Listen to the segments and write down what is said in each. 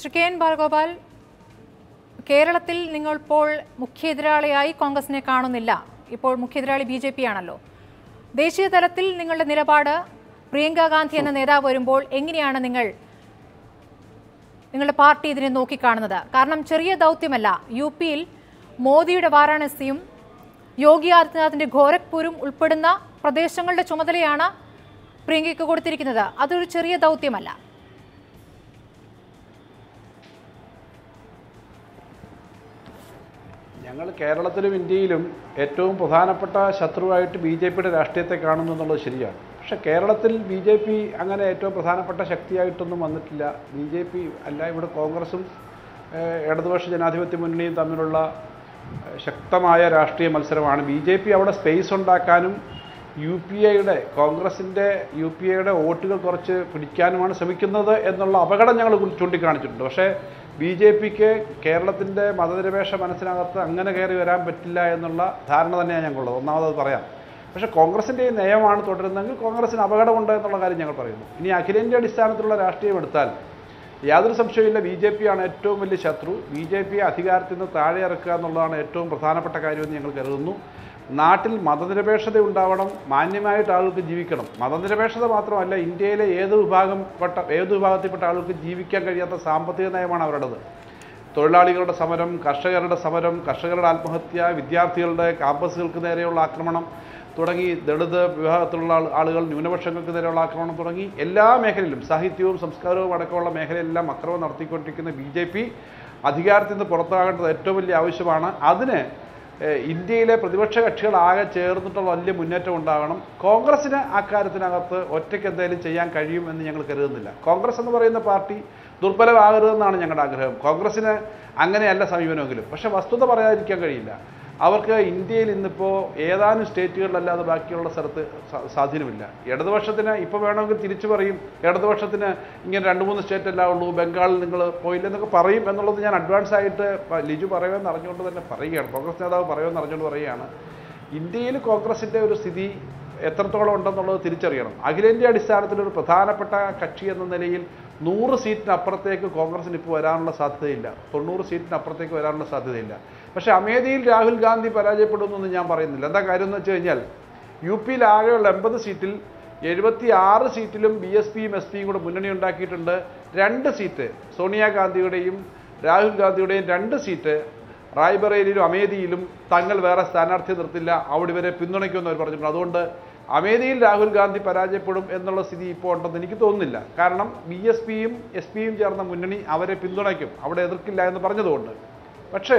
Shri K N Balagopal കേരളത്തിൽ നിങ്ങൾ ഇപ്പോൾ മുഖ്യ എതിരാളിയായി കോൺഗ്രസിനെ കാണുന്നില്ല. ഇപ്പോൾ മുഖ്യ എതിരാളി ബി ജെ പി ആണല്ലോ. ദേശീയ തലത്തിൽ നിങ്ങളുടെ നിലപാട് പ്രിയങ്ക ഗാന്ധി എന്ന നേതാവ് വരുമ്പോൾ എങ്ങനെയാണ് നിങ്ങൾ നിങ്ങളുടെ പാർട്ടി ഇതിനെ നോക്കിക്കാണുന്നത്? കാരണം ചെറിയ ദൗത്യമല്ല. യു പിയിൽ മോദിയുടെ വാരാണസിയും യോഗി ആദിത്യനാഥിന്റെ ഗോരഖ്പൂരും ഉൾപ്പെടുന്ന പ്രദേശങ്ങളുടെ ചുമതലയാണ് പ്രിയങ്കയ്ക്ക് കൊടുത്തിരിക്കുന്നത്. അതൊരു ചെറിയ ദൗത്യമല്ല. ഞങ്ങൾ കേരളത്തിലും ഇന്ത്യയിലും ഏറ്റവും പ്രധാനപ്പെട്ട ശത്രുവായിട്ട് ബി ജെ പിയുടെ രാഷ്ട്രീയത്തെ കാണുന്നു എന്നുള്ളത് ശരിയാണ്. പക്ഷേ കേരളത്തിൽ ബി ജെ പി അങ്ങനെ ഏറ്റവും പ്രധാനപ്പെട്ട ശക്തിയായിട്ടൊന്നും വന്നിട്ടില്ല. ബി ജെ പി അല്ല ഇവിടെ കോൺഗ്രസും ഇടതുപക്ഷ ജനാധിപത്യ മുന്നണിയും തമ്മിലുള്ള ശക്തമായ രാഷ്ട്രീയ മത്സരമാണ്. ബി ജെ പി അവിടെ സ്പേസ് ഉണ്ടാക്കാനും യു പി എയുടെ കോൺഗ്രസിന്റെ യു പി എയുടെ വോട്ടുകൾ കുറച്ച് പിടിക്കാനുമാണ് ശ്രമിക്കുന്നത് എന്നുള്ള അപകടം ഞങ്ങൾ ചൂണ്ടിക്കാണിച്ചിട്ടുണ്ട്. പക്ഷേ ബി ജെ പിക്ക് കേരളത്തിന്റെ മതനിരപേക്ഷ മനസ്സിനകത്ത് അങ്ങനെ കയറി വരാൻ പറ്റില്ല എന്നുള്ള ധാരണ തന്നെയാണ് ഞങ്ങളുള്ളത് ഒന്നാമത് പറയാം. പക്ഷേ കോൺഗ്രസിന്റെ ഈ നയമാണ് തുടരുന്നതെങ്കിൽ കോൺഗ്രസിന് അപകടമുണ്ട് എന്നുള്ള കാര്യം ഞങ്ങൾ പറയുന്നു. ഇനി അഖിലേന്ത്യാ അടിസ്ഥാനത്തിലുള്ള രാഷ്ട്രീയം എടുത്താൽ യാതൊരു സംശയമില്ല ബി ജെ പി ആണ് ഏറ്റവും വലിയ ശത്രു. ബി ജെ പിയെ അധികാരത്തിൽ നിന്ന് താഴെ ഇറക്കുക എന്നുള്ളതാണ് ഏറ്റവും പ്രധാനപ്പെട്ട കാര്യമെന്ന് ഞങ്ങൾ കരുതുന്നു. നാട്ടിൽ മതനിരപേക്ഷത ഉണ്ടാവണം മാന്യമായിട്ട് ആളുകൾക്ക് ജീവിക്കണം. മതനിരപേക്ഷത മാത്രമല്ല ഇന്ത്യയിലെ ഏത് വിഭാഗം പെട്ട ഏത് വിഭാഗത്തിൽപ്പെട്ട ആളുകൾക്ക് ജീവിക്കാൻ കഴിയാത്ത സാമ്പത്തിക നയമാണ് അവരുടേത്. തൊഴിലാളികളുടെ സമരം കർഷകരുടെ സമരം കർഷകരുടെ ആത്മഹത്യ വിദ്യാർത്ഥികളുടെ ക്യാമ്പസുകൾക്ക് നേരെയുള്ള ആക്രമണം തുടങ്ങി ദളിത് വിഭാഗത്തിലുള്ള ആളുകൾ ന്യൂനപക്ഷങ്ങൾക്ക് നേരെയുള്ള ആക്രമണം തുടങ്ങി. എല്ലാ മേഖലയിലും സാഹിത്യവും സംസ്കാരവും അടക്കമുള്ള മേഖലയെല്ലാം അക്രമം നടത്തിക്കൊണ്ടിരിക്കുന്ന ബി ജെ പി അധികാരത്തിൽ നിന്ന് പുറത്താകേണ്ടത് ഏറ്റവും വലിയ ആവശ്യമാണ്. അതിന് ഇന്ത്യയിലെ പ്രതിപക്ഷ കക്ഷികളാകെ ചേർന്നിട്ടുള്ള വലിയ മുന്നേറ്റം ഉണ്ടാകണം. കോൺഗ്രസ്സിന് അക്കാര്യത്തിനകത്ത് ഒറ്റയ്ക്ക് എന്തായാലും ചെയ്യാൻ കഴിയും എന്ന് ഞങ്ങൾ കരുതുന്നില്ല. കോൺഗ്രസ് എന്ന് പറയുന്ന പാർട്ടി ദുർബലമാകരുതെന്നാണ് ഞങ്ങളുടെ ആഗ്രഹം. കോൺഗ്രസ്സിന് അങ്ങനെയല്ല സമീപനമെങ്കിലും. പക്ഷെ വസ്തുത പറയാതിരിക്കാൻ കഴിയില്ല. അവർക്ക് ഇന്ത്യയിൽ ഇന്നിപ്പോൾ ഏതാനും സ്റ്റേറ്റുകളിലല്ലാതെ ബാക്കിയുള്ള സ്ഥലത്ത് സ്വാധീനമില്ല ഇടതുപക്ഷത്തിന് ഇപ്പോൾ വേണമെങ്കിൽ തിരിച്ചു പറയും. ഇടതുപക്ഷത്തിന് ഇങ്ങനെ രണ്ട് മൂന്ന് സ്റ്റേറ്റ് അല്ല ഉള്ളൂ ബംഗാളിൽ നിങ്ങൾ പോയില്ല എന്നൊക്കെ പറയും എന്നുള്ളത് ഞാൻ അഡ്വാൻസ് ആയിട്ട് ലിജു പറയുമെന്ന് അറിഞ്ഞുകൊണ്ട് തന്നെ പറയുകയാണ്. കോൺഗ്രസ് നേതാവ് പറയുമെന്ന് അറിഞ്ഞുകൊണ്ട് പറയുകയാണ്. ഇന്ത്യയിൽ കോൺഗ്രസിന്റെ ഒരു സ്ഥിതി എത്രത്തോളം ഉണ്ടെന്നുള്ളത് തിരിച്ചറിയണം. അഖിലേന്ത്യാ അടിസ്ഥാനത്തിൽ ഒരു പ്രധാനപ്പെട്ട കക്ഷി എന്ന നിലയിൽ നൂറ് സീറ്റിനപ്പുറത്തേക്ക് കോൺഗ്രസിന് ഇപ്പോൾ വരാനുള്ള സാധ്യതയില്ല. തൊണ്ണൂറ് സീറ്റിനപ്പുറത്തേക്ക് വരാനുള്ള സാധ്യതയില്ല. പക്ഷേ അമേധിയിൽ രാഹുൽ ഗാന്ധി പരാജയപ്പെടുമെന്നൊന്നും ഞാൻ പറയുന്നില്ല. എന്താ കാര്യം എന്ന് വെച്ച് കഴിഞ്ഞാൽ യു പിയിൽ ആകെയുള്ള എൺപത് സീറ്റിൽ എഴുപത്തി ആറ് സീറ്റിലും ബി എസ് പിയും എസ് പിയും കൂടെ മുന്നണി ഉണ്ടാക്കിയിട്ടുണ്ട് രണ്ട് സീറ്റ്. സോണിയാഗാന്ധിയുടെയും രാഹുൽ ഗാന്ധിയുടെയും രണ്ട് സീറ്റ്. റായ്ബറേലിയിലും അമേധിയിലും തങ്ങൾ വേറെ സ്ഥാനാർത്ഥി നിർത്തില്ല. അവിടെ ഇവരെ പിന്തുണയ്ക്കുമെന്ന് അവർ പറഞ്ഞിട്ടുണ്ട്. അതുകൊണ്ട് അമേധിയിൽ രാഹുൽ ഗാന്ധി പരാജയപ്പെടും എന്നുള്ള സ്ഥിതി ഇപ്പോൾ ഉണ്ടെന്ന് എനിക്ക് തോന്നുന്നില്ല. കാരണം ബി എസ് പിയും എസ് പിയും ചേർന്ന മുന്നണി അവരെ പിന്തുണയ്ക്കും. അവിടെ എതിർക്കില്ല എന്ന് പറഞ്ഞതുകൊണ്ട്. പക്ഷേ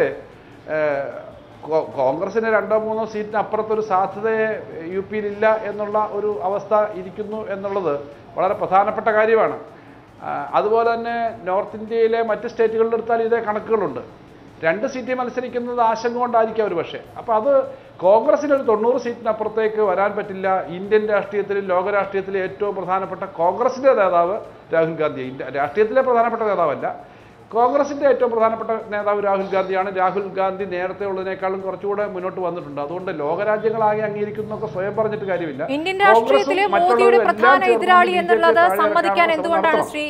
കോൺഗ്രസിന് രണ്ടോ മൂന്നോ സീറ്റിന് അപ്പുറത്തൊരു സാധ്യതയെ യു പിയിലില്ല എന്നുള്ള ഒരു അവസ്ഥ ഇരിക്കുന്നു എന്നുള്ളത് വളരെ പ്രധാനപ്പെട്ട കാര്യമാണ്. അതുപോലെ തന്നെ നോർത്ത് ഇന്ത്യയിലെ മറ്റ് സ്റ്റേറ്റുകളിലെടുത്താൽ ഇതേ കണക്കുകളുണ്ട്. രണ്ട് സീറ്റ് മത്സരിക്കുന്നത് ആശങ്ക കൊണ്ടായിരിക്കും അവർ പക്ഷേ. അപ്പോൾ അത് കോൺഗ്രസിന് ഒരു തൊണ്ണൂറ് സീറ്റിനപ്പുറത്തേക്ക് വരാൻ പറ്റില്ല. ഇന്ത്യൻ രാഷ്ട്രീയത്തിലും ലോക രാഷ്ട്രീയത്തിലെ ഏറ്റവും പ്രധാനപ്പെട്ട കോൺഗ്രസിന്റെ നേതാവ് രാഹുൽ ഗാന്ധി രാഷ്ട്രീയത്തിലെ പ്രധാനപ്പെട്ട നേതാവല്ല. കോൺഗ്രസിന്റെ ഏറ്റവും പ്രധാനപ്പെട്ട നേതാവ് രാഹുൽ ഗാന്ധിയാണ്. രാഹുൽ ഗാന്ധി നേരത്തെ ഉള്ളതിനേക്കാളും കുറച്ചുകൂടെ മുന്നോട്ട് വന്നിട്ടുണ്ട്. അതുകൊണ്ട് ലോകരാജ്യങ്ങളാകെ അംഗീകരിക്കുന്നൊക്കെ സ്വയം പറഞ്ഞിട്ട് കാര്യമില്ല. ഇന്ത്യൻ രാഷ്ട്രീയത്തിലെ മോദിയുടെ പ്രധാന എതിരാളി എന്നുള്ളത് സമ്മതിക്കാൻ എന്തുകൊണ്ടാണ് ശ്രീ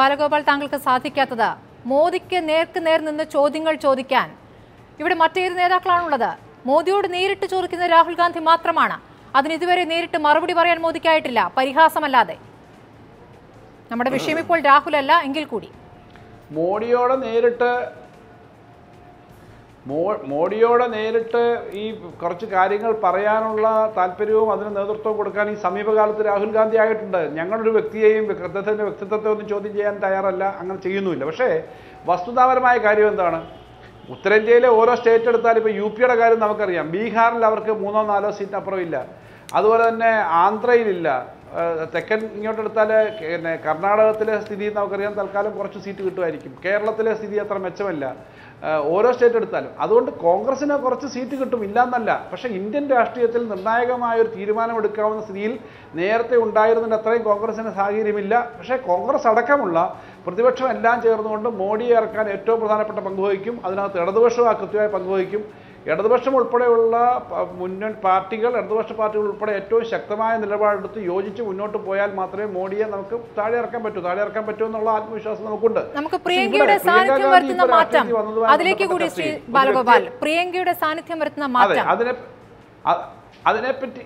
ബാലഗോപാൽ താങ്കൾക്ക് സാധിക്കാത്തത്? മോദിക്ക് നേർക്ക് നേർ നിന്ന് ചോദ്യങ്ങൾ ചോദിക്കാൻ. ഇവിടെ മറ്റേത് നേതാക്കളാണുള്ളത്. മോദിയോട് നേരിട്ട് ചോദിക്കുന്നത് രാഹുൽ ഗാന്ധി മാത്രമാണ്. അതിന് ഇതുവരെ നേരിട്ട് മറുപടി പറയാൻ മോദിക്കായിട്ടില്ല. പരിഹാസമല്ലാതെ. നമ്മുടെ വിഷയം ഇപ്പോൾ രാഹുൽ അല്ല എങ്കിൽ കൂടി. മോഡിയോട് നേരിട്ട് മോഡിയോട് നേരിട്ട് ഈ കുറച്ച് കാര്യങ്ങൾ പറയാനുള്ള താല്പര്യവും അതിന് നേതൃത്വം കൊടുക്കാൻ ഈ സമീപകാലത്ത് രാഹുൽ ഗാന്ധി ആയിട്ടുണ്ട്. ഞങ്ങളൊരു വ്യക്തിയെയും അദ്ദേഹത്തിന്റെ വ്യക്തിത്വത്തെ ഒന്നും ചോദ്യം ചെയ്യാൻ തയ്യാറല്ല അങ്ങനെ ചെയ്യുന്നുമില്ല. പക്ഷേ വസ്തുതാപരമായ കാര്യം എന്താണ്? ഉത്തരേന്ത്യയിലെ ഓരോ സ്റ്റേറ്റ് എടുത്താൽ ഇപ്പോൾ യു പിയുടെ കാര്യം നമുക്കറിയാം. ബീഹാറിൽ അവർക്ക് മൂന്നോ നാലോ സീറ്റ് അപ്പുറം ഇല്ല അതുപോലെ തന്നെ ആന്ധ്രയിലില്ല. തെക്കൻ ഇങ്ങോട്ട് എടുത്താൽ പിന്നെ കർണാടകത്തിലെ സ്ഥിതി നമുക്കറിയാം. തൽക്കാലം കുറച്ച് സീറ്റ് കിട്ടുമായിരിക്കും. കേരളത്തിലെ സ്ഥിതി അത്ര മെച്ചമല്ല. ഓരോ സ്റ്റേറ്റ് എടുത്താലും. അതുകൊണ്ട് കോൺഗ്രസിന് കുറച്ച് സീറ്റ് കിട്ടും ഇല്ലാന്നല്ല. പക്ഷേ ഇന്ത്യൻ രാഷ്ട്രീയത്തിൽ നിർണായകമായ ഒരു തീരുമാനം എടുക്കാവുന്ന സ്ഥിതിയിൽ നേരത്തെ ഉണ്ടായിരുന്നതിന്റെ അത്രയും കോൺഗ്രസിന് സാഹചര്യമില്ല. പക്ഷേ കോൺഗ്രസ് അടക്കമുള്ള പ്രതിപക്ഷം എല്ലാം ചേർന്നുകൊണ്ട് മോഡിയെ ഇറക്കാൻ ഏറ്റവും പ്രധാനപ്പെട്ട പങ്ക് വഹിക്കും. അതിനകത്ത് ഇടതുപക്ഷവും ആ കൃത്യമായി പങ്കുവഹിക്കും ഇടതുപക്ഷം ഉൾപ്പെടെയുള്ള മുന്നൺ മുന്നണി പാർട്ടികൾ ഇടതുപക്ഷ പാർട്ടികൾ ഉൾപ്പെടെ ഏറ്റവും ശക്തമായ നിലപാടെടുത്ത് യോജിച്ച് മുന്നോട്ട് പോയാൽ മാത്രമേ മോഡിയെ നമുക്ക് താഴെ ഇറക്കാൻ പറ്റൂ. താഴെ ഇറക്കാൻ പറ്റൂ എന്നുള്ള ആത്മവിശ്വാസം നമുക്കുണ്ട്. നമുക്ക് പ്രിയങ്കയുടെ സാന്നിധ്യം വരുത്തുന്ന മാറ്റം. അതിലേക്ക് കൂടി ശ്രീ ബാലഗോപാൽ പ്രിയങ്കയുടെ സാന്നിധ്യം വരുത്തുന്ന മാറ്റം. അതിനെ അതിനെപ്പറ്റി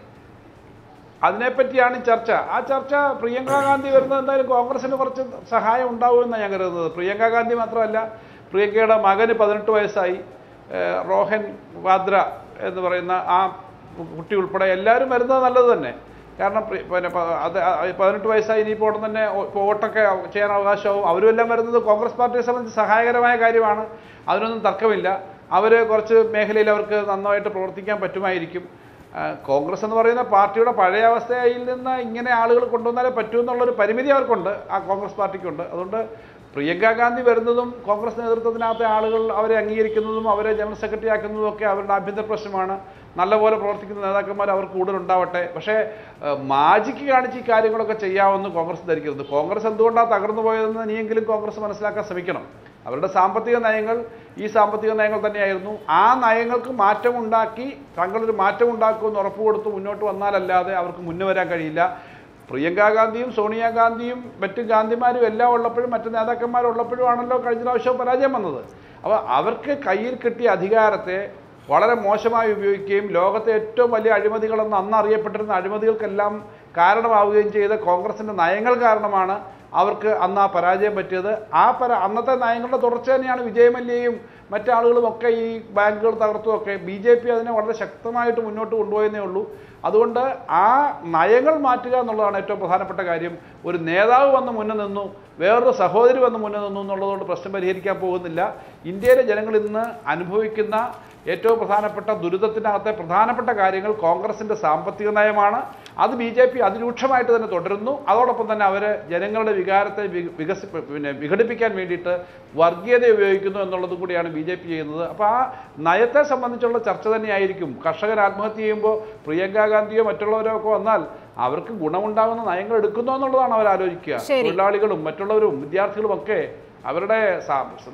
അതിനെപ്പറ്റിയാണ് ചർച്ച. ആ ചർച്ച പ്രിയങ്ക ഗാന്ധി വരുന്നത് എന്തായാലും കോൺഗ്രസിന് കുറച്ച് സഹായം ഉണ്ടാവുമെന്നാണ് ഞാൻ കരുതുന്നത്. പ്രിയങ്ക ഗാന്ധി മാത്രമല്ല പ്രിയങ്കയുടെ മകന് പതിനെട്ട് വയസ്സായി. റോഹൻ വാദ്ര എന്ന് പറയുന്ന ആ കുട്ടി ഉൾപ്പെടെ എല്ലാവരും വരുന്നത് നല്ലത് തന്നെ. കാരണം പിന്നെ അത് പതിനെട്ട് വയസ്സായി ഇനിയിപ്പോൾ ഉടൻ തന്നെ ഇപ്പോൾ വോട്ടൊക്കെ ചെയ്യാൻ അവകാശമാവും. അവരും എല്ലാം വരുന്നത് കോൺഗ്രസ് പാർട്ടിയെ സംബന്ധിച്ച് സഹായകരമായ കാര്യമാണ്. അതിനൊന്നും തർക്കമില്ല. അവർ കുറച്ച് മേഖലയിൽ അവർക്ക് നന്നായിട്ട് പ്രവർത്തിക്കാൻ പറ്റുമായിരിക്കും. കോൺഗ്രസ് എന്ന് പറയുന്ന പാർട്ടിയുടെ പഴയ അവസ്ഥയിൽ നിന്ന് ഇങ്ങനെ ആളുകൾ കൊണ്ടുവന്നാലേ പറ്റൂ എന്നുള്ളൊരു പരിമിതി അവർക്കുണ്ട്. ആ കോൺഗ്രസ് പാർട്ടിക്കുണ്ട്. അതുകൊണ്ട് പ്രിയങ്ക ഗാന്ധി വരുന്നതും കോൺഗ്രസ് നേതൃത്വത്തിനകത്തെ ആളുകൾ അവരെ അംഗീകരിക്കുന്നതും അവരെ ജനറൽ സെക്രട്ടറി ആക്കുന്നതും ഒക്കെ അവരുടെ ആഭ്യന്തര പ്രശ്നമാണ്. നല്ലപോലെ പ്രവർത്തിക്കുന്ന നേതാക്കന്മാർ അവർ കൂടുതൽ ഉണ്ടാവട്ടെ. പക്ഷേ മാജിക്ക് കാണിച്ച് ഈ കാര്യങ്ങളൊക്കെ ചെയ്യാമെന്ന് കോൺഗ്രസ് ധരിക്കരുത്. കോൺഗ്രസ് എന്തുകൊണ്ടാണ് തകർന്നു പോയതെന്ന് ഇനിയെങ്കിലും കോൺഗ്രസ് മനസ്സിലാക്കാൻ ശ്രമിക്കണം. അവരുടെ സാമ്പത്തിക നയങ്ങൾ ഈ സാമ്പത്തിക നയങ്ങൾ തന്നെയായിരുന്നു. ആ നയങ്ങൾക്ക് മാറ്റമുണ്ടാക്കി തങ്ങളൊരു മാറ്റമുണ്ടാക്കുമെന്ന് ഉറപ്പ് കൊടുത്ത് മുന്നോട്ട് വന്നാലല്ലാതെ അവർക്ക് മുന്നേ വരാൻ കഴിയില്ല. പ്രിയങ്ക ഗാന്ധിയും സോണിയാഗാന്ധിയും മറ്റു ഗാന്ധിമാരും എല്ലാം ഉള്ളപ്പോഴും മറ്റു നേതാക്കന്മാരുള്ളപ്പോഴും ആണല്ലോ കഴിഞ്ഞ പ്രാവശ്യം പരാജയം വന്നത്. അപ്പോൾ അവർക്ക് കയ്യിൽ കിട്ടിയ അധികാരത്തെ വളരെ മോശമായി ഉപയോഗിക്കുകയും ലോകത്തെ ഏറ്റവും വലിയ അഴിമതികളെന്ന് അന്ന് അറിയപ്പെട്ടിരുന്ന അഴിമതികൾക്കെല്ലാം കാരണമാവുകയും ചെയ്ത കോൺഗ്രസിന്റെ നയങ്ങൾ കാരണമാണ് അവർക്ക് അന്ന് ആ പരാജയം പറ്റിയത്. ആ പര അന്നത്തെ നയങ്ങളുടെ തുടർച്ച തന്നെയാണ് വിജയമല്യയും മറ്റാളുകളും ഒക്കെ ഈ ബാങ്കുകൾ തകർത്തുമൊക്കെ. ബി ജെ പി അതിനെ വളരെ ശക്തമായിട്ട് മുന്നോട്ട് കൊണ്ടുപോയെന്നേ ഉള്ളൂ. അതുകൊണ്ട് ആ നയങ്ങൾ മാറ്റുക എന്നുള്ളതാണ് ഏറ്റവും പ്രധാനപ്പെട്ട കാര്യം. ഒരു നേതാവ് വന്ന് മുന്നിൽ നിന്നു വേറൊരു സഹോദരി വന്ന് മുന്നിൽ നിന്നു എന്നുള്ളതുകൊണ്ട് പ്രശ്നം പരിഹരിക്കാൻ പോകുന്നില്ല. ഇന്ത്യയിലെ ജനങ്ങൾ ഇന്ന് അനുഭവിക്കുന്ന ഏറ്റവും പ്രധാനപ്പെട്ട ദുരിതത്തിനകത്തെ പ്രധാനപ്പെട്ട കാര്യങ്ങൾ കോൺഗ്രസിന്റെ സാമ്പത്തിക നയമാണ്. അത് ബി ജെ പി അതിരൂക്ഷമായിട്ട് തന്നെ തുടരുന്നു. അതോടൊപ്പം തന്നെ അവർ ജനങ്ങളുടെ വികാരത്തെ വികസി പിന്നെ വിഘടിപ്പിക്കാൻ വേണ്ടിയിട്ട് വർഗീയത ഉപയോഗിക്കുന്നു എന്നുള്ളത് കൂടിയാണ് ബി ജെ പി ചെയ്യുന്നത്. അപ്പോൾ ആ നയത്തെ സംബന്ധിച്ചുള്ള ചർച്ച തന്നെയായിരിക്കും. കർഷകർ ആത്മഹത്യ ചെയ്യുമ്പോൾ പ്രിയങ്ക ഗാന്ധിയോ മറ്റുള്ളവരോ ഒക്കെ വന്നാൽ അവർക്ക് ഗുണമുണ്ടാകുന്ന നയങ്ങൾ എടുക്കുന്നു എന്നുള്ളതാണ് അവർ ആലോചിക്കുക. തൊഴിലാളികളും മറ്റുള്ളവരും വിദ്യാർത്ഥികളും ഒക്കെ അവരുടെ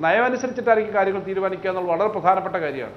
നയമനുസരിച്ചിട്ടായിരിക്കും കാര്യങ്ങൾ തീരുമാനിക്കുക എന്നുള്ളത് വളരെ പ്രധാനപ്പെട്ട കാര്യമാണ്.